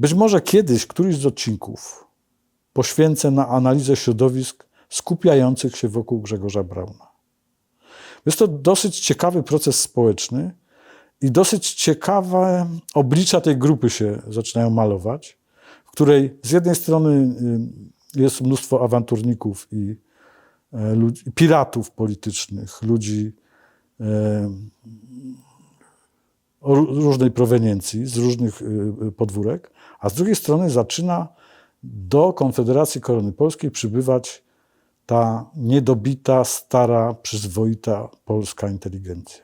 Być może kiedyś któryś z odcinków poświęcę na analizę środowisk skupiających się wokół Grzegorza Brauna. Jest to dosyć ciekawy proces społeczny i dosyć ciekawe oblicza tej grupy się zaczynają malować, w której z jednej strony y, jest mnóstwo awanturników i e, piratów politycznych, ludzi e, o ró- różnej proweniencji, z różnych y, y, podwórek, a z drugiej strony zaczyna do Konfederacji Korony Polskiej przybywać ta niedobita, stara, przyzwoita polska inteligencja.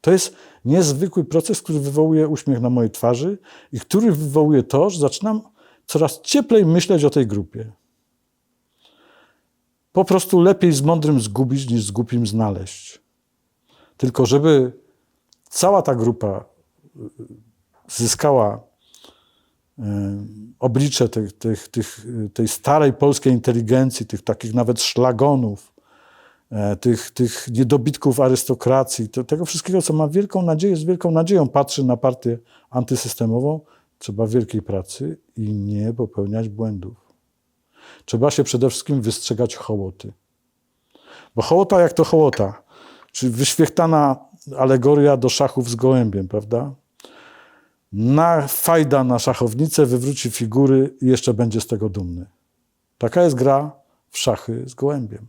To jest niezwykły proces, który wywołuje uśmiech na mojej twarzy i który wywołuje to, że zaczynam coraz cieplej myśleć o tej grupie. Po prostu lepiej z mądrym zgubić, niż z głupim znaleźć. Tylko żeby cała ta grupa y, zyskała y, oblicze tych, tych, tych, tej starej polskiej inteligencji, tych takich nawet szlagonów, e, tych, tych niedobitków arystokracji, to, tego wszystkiego, co ma wielką nadzieję, z wielką nadzieją patrzy na partię antysystemową, trzeba wielkiej pracy i nie popełniać błędów. Trzeba się przede wszystkim wystrzegać hołoty. Bo hołota jak to hołota, czyli wyświechtana alegoria do szachów z gołębiem, prawda? Na fajda na szachownicę wywróci figury i jeszcze będzie z tego dumny. Taka jest gra w szachy z gołębiem.